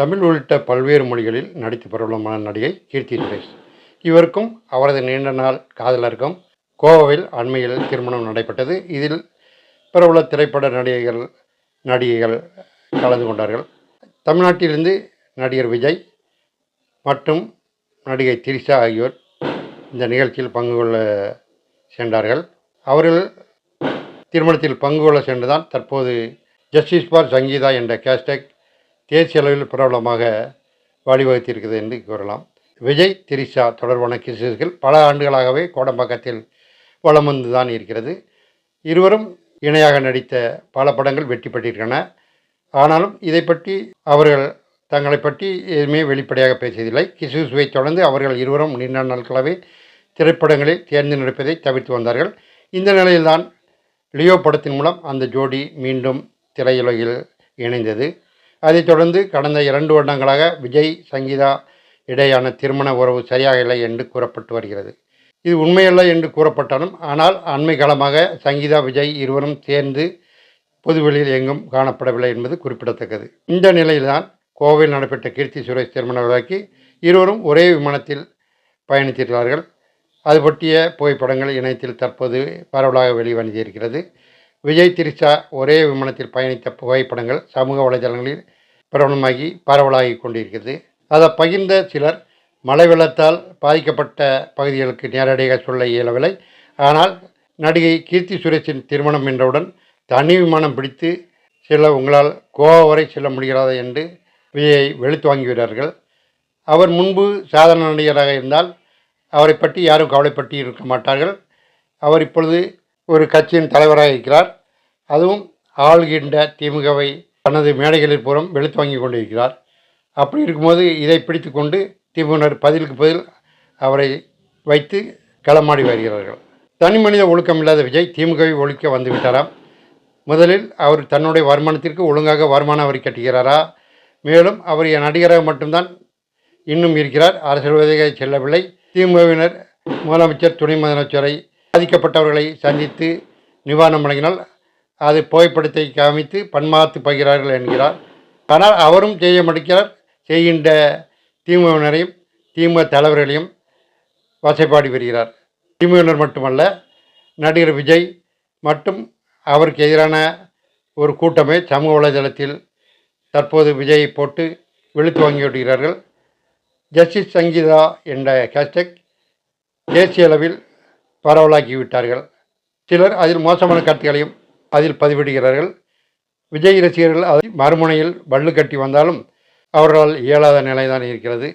தமிழ் உள்ளிட்ட பல்வேறு மொழிகளில் நடித்து பிரபலமான நடிகை கீர்த்தி சுரேஷ். இவருக்கும் அவரது நீண்ட நாள் காதலருக்கும் கோவாவில் அண்மையில் திருமணம் நடைபெற்றது. இதில் பிரபல திரைப்பட நடிகைகள் நடிகைகள் கலந்து கொண்டார்கள். தமிழ்நாட்டிலிருந்து நடிகர் விஜய் மற்றும் நடிகை திரிஷா ஆகியோர் இந்த நிகழ்ச்சியில் பங்கு கொள்ள சென்றார்கள். அவர்கள் திருமணத்தில் பங்கு கொள்ள சென்றுதான் தற்போது ஜஸ்டிஸ் ஃபார் சங்கீதா என்ற கேஷ்டேக் தேசிய அளவில் பிரபலமாக வழிவகுத்திருக்கிறது என்று கூறலாம். விஜய் திரிஷா தொடர்பான கிசுகள் பல ஆண்டுகளாகவே கோடம்பாக்கத்தில் வலம் வந்து தான் இருக்கிறது. இருவரும் இணையாக நடித்த பல படங்கள் வெற்றி பெற்றிருக்கின்றன. ஆனாலும் இதை பற்றி அவர்கள் தங்களை பற்றி எதுவுமே வெளிப்படையாக பேசியதில்லை. கிசுசுவை தொடர்ந்து அவர்கள் இருவரும் நீண்ட நாட்களாகவே திரைப்படங்களில் தேர்ந்து நடிப்பதை தவிர்த்து வந்தார்கள். இந்த நிலையில்தான் லியோ படத்தின் மூலம் அந்த ஜோடி மீண்டும் திரையுலகில் இணைந்தது. அதைத் தொடர்ந்து கடந்த இரண்டு வருடங்களாக விஜய் சங்கீதா இடையான திருமண உறவு சரியாக இல்லை என்று கூறப்பட்டு வருகிறது. இது உண்மையல்ல என்று கூறப்பட்டாலும் ஆனால் அண்மை காலமாக சங்கீதா விஜய் இருவரும் சேர்ந்து பொதுவெளியில் எங்கும் காணப்படவில்லை என்பது குறிப்பிடத்தக்கது. இந்த நிலையில்தான் கோவையில் நடைபெற்ற கீர்த்தி சுரேஷ் திருமண விழாக்கு இருவரும் ஒரே விமானத்தில் பயணித்திருக்கிறார்கள். அது பற்றிய புகைப்படங்கள் இணையத்தில் தற்போது பரவலாக வெளிவந்திருக்கிறது விஜய் திரிஷா ஒரே விமானத்தில் பயணித்த புகைப்படங்கள் சமூக வலைதளங்களில் பிரபலமாகி பரவலாகி கொண்டிருக்கிறது. அதை பகிர்ந்த சிலர் மழை வெள்ளத்தால் பாதிக்கப்பட்ட பகுதிகளுக்கு நேரடியாக சொல்ல இயலவில்லை. ஆனால் நடிகை கீர்த்தி சுரேஷின் திருமணம் என்றவுடன் தனி விமானம் பிடித்து செல்ல உங்களால் கோவா வரை செல்ல முடிகிறதா? என்று விஜயை வெளுத்து வாங்குகிறார்கள் அவர் முன்பு சாதாரண நடிகராக இருந்தால் அவரை பற்றி யாரும் கவலைப்பட்டு இருக்க மாட்டார்கள். அவர் இப்பொழுது ஒரு கட்சியின் தலைவராக இருக்கிறார். அதுவும் ஆள்கின்ற திமுகவை தனது மேடைகளில் புறம் வெளுத்து வாங்கி கொண்டிருக்கிறார். அப்படி இருக்கும்போது இதை பிடித்து கொண்டு திமுகவினர் பதிலுக்கு பதில் அவரை வைத்து களமாடி வருகிறார்கள். தனி மனித ஒழுக்கம் இல்லாத விஜய் திமுகவை ஒழிக்க வந்துவிட்டாராம் முதலில் அவர் தன்னுடைய வருமானத்திற்கு ஒழுங்காக வருமானம் வரி கட்டுகிறாரா? மேலும் அவர் என் நடிகராக மட்டும்தான் இன்னும் இருக்கிறார். அரசியல்வாதியாக செல்லவில்லை. திமுகவினர் முதலமைச்சர் துணை முதலமைச்சரை பாதிக்கப்பட்டவர்களை சந்தித்து நிவாரணம் வழங்கினால் அது புகைப்படத்தை காமித்து பன்மாத்து பகிறார்கள் என்கிறார். ஆனால் அவரும் செய்ய மடிக்கிறார் செய்கின்ற திமுகவினரையும் திமுக தலைவர்களையும் வசைப்பாடி வருகிறார். திமுகவினர் மட்டுமல்ல நடிகர் விஜய் மற்றும் அவருக்கு எதிரான ஒரு கூட்டமே சமூக வலைதளத்தில் தற்போது விஜயை போட்டு வெளுத்து வாங்கி விடுகிறார்கள் ஜஸ்டிஸ் சங்கீதா என்ற ஹேஷ்டேக் தேசிய அளவில் பரவலாக்கி விட்டார்கள். சிலர் அதில் மோசமான கருத்துக்களையும் அதில் பதிவிடுகிறார்கள். விஜய் ரசிகர்கள் அதில் மறுமுனையில் பல்லு கட்டி வந்தாலும் அவர்களால் இயலாத நிலைதான் இருக்கிறது.